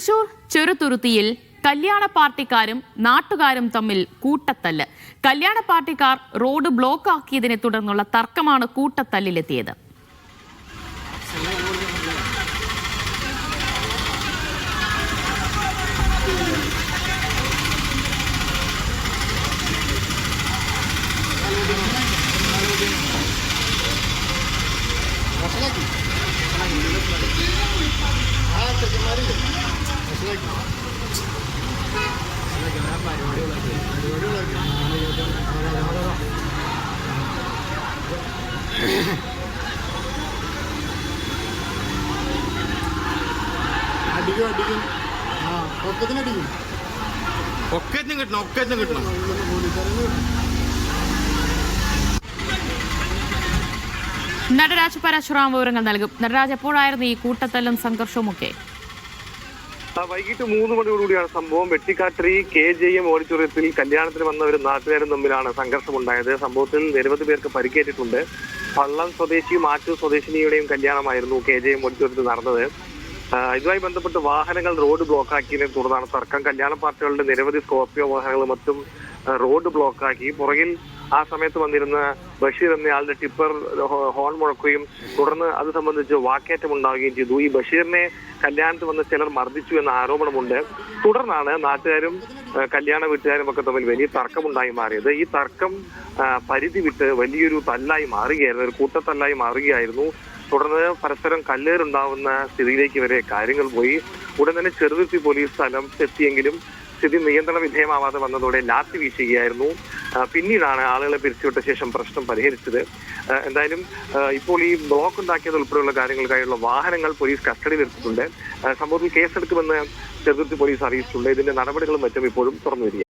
തൃശൂർ ചെറുതുരുത്തിയിൽ കല്യാണ പാർട്ടിക്കാരും നാട്ടുകാരും തമ്മിൽ കൂട്ടത്തല്ല്. കല്യാണ പാർട്ടിക്കാർ റോഡ് ബ്ലോക്ക് ആക്കിയതിനെ തുടർന്നുള്ള തർക്കമാണ് കൂട്ടത്തല്ലിലെത്തിയത്. അടിക്കും അടിക്കും. ആ ഒക്കത്തിന് അടിക്കും. ഒക്കറ്റും കിട്ടണം ഒക്കറ്റും കിട്ടണം. നടരാജ് പരശുറാം വിവരങ്ങൾ നൽകും. നടരാജ് എപ്പോഴായിരുന്നു ഈ കൂട്ടത്തല്ലും സംഘർഷവും ഒക്കെ വൈകിട്ട് മൂന്ന് മണിയോടുകൂടിയാണ് സംഭവം. വെട്ടിക്കാട്ടിരി കെ ജെ എം ഓഡിറ്റോറിയത്തിൽ കല്യാണത്തിന് വന്ന ഒരു നാട്ടുകാരും തമ്മിലാണ് സംഘർഷമുണ്ടായത്. സംഭവത്തിൽ നിരവധി പേർക്ക് പരിക്കേറ്റിട്ടുണ്ട്. പള്ളം സ്വദേശിയും ആറ്റൂർ സ്വദേശിനിയുടെയും കല്യാണമായിരുന്നു കെ ജെ എം ഓഡിറ്റോറിയത്തിൽ നടന്നത്. ഇതുമായി ബന്ധപ്പെട്ട് വാഹനങ്ങൾ റോഡ് ബ്ലോക്കാക്കിയതിനെ തുടർന്നാണ് തർക്കം. കല്യാണ പാർട്ടികളുടെ നിരവധി സ്കോർപ്പിയോ വാഹനങ്ങളും മറ്റും റോഡ് ബ്ലോക്കാക്കി. പുറകിൽ ആ സമയത്ത് വന്നിരുന്ന ബഷീർ എന്നയാളുടെ ടിപ്പർ ഹോൺ മുഴക്കുകയും തുടർന്ന് അത് സംബന്ധിച്ച് വാക്കേറ്റം ഉണ്ടാവുകയും ചെയ്തു. ഈ ബഷീറിനെ കല്യാണത്തിൽ വന്ന ചിലർ മർദ്ദിച്ചു എന്ന ആരോപണമുണ്ട്. തുടർന്നാണ് നാട്ടുകാരും കല്യാണ വീട്ടുകാരും ഒക്കെ തമ്മിൽ വലിയ തർക്കമുണ്ടായി മാറിയത്. ഈ തർക്കം പരിധി വിട്ട് വലിയൊരു തല്ലായി മാറുകയായിരുന്നു. ഒരു കൂട്ടത്തല്ലായി മാറുകയായിരുന്നു. തുടർന്ന് പരസ്പരം കല്ലേറുണ്ടാവുന്ന സ്ഥിതിയിലേക്ക് വരെ കാര്യങ്ങൾ പോയി. ഉടൻ തന്നെ ചെറുതുരുത്തി പോലീസ് സ്ഥലം എത്തിയെങ്കിലും സ്ഥിതി നിയന്ത്രണ വിധേയമാവാതെ വന്നതോടെ ലാത്തി വീശുകയായിരുന്നു. പിന്നീടാണ് ആളുകളെ പിരിച്ചുവിട്ട ശേഷം പ്രശ്നം പരിഹരിച്ചത്. എന്തായാലും ഇപ്പോൾ ഈ ബ്ലോക്ക് ഉണ്ടാക്കിയത് ഉൾപ്പെടെയുള്ള കാര്യങ്ങൾക്കായുള്ള വാഹനങ്ങൾ പോലീസ് കസ്റ്റഡിയിൽ എടുത്തിട്ടുണ്ട്. സംഭവത്തിൽ കേസെടുക്കുമെന്ന് ചെറുതുരുത്തി പോലീസ് അറിയിച്ചിട്ടുണ്ട്. ഇതിന്റെ നടപടികളും മറ്റും ഇപ്പോഴും തുറന്നു വരിക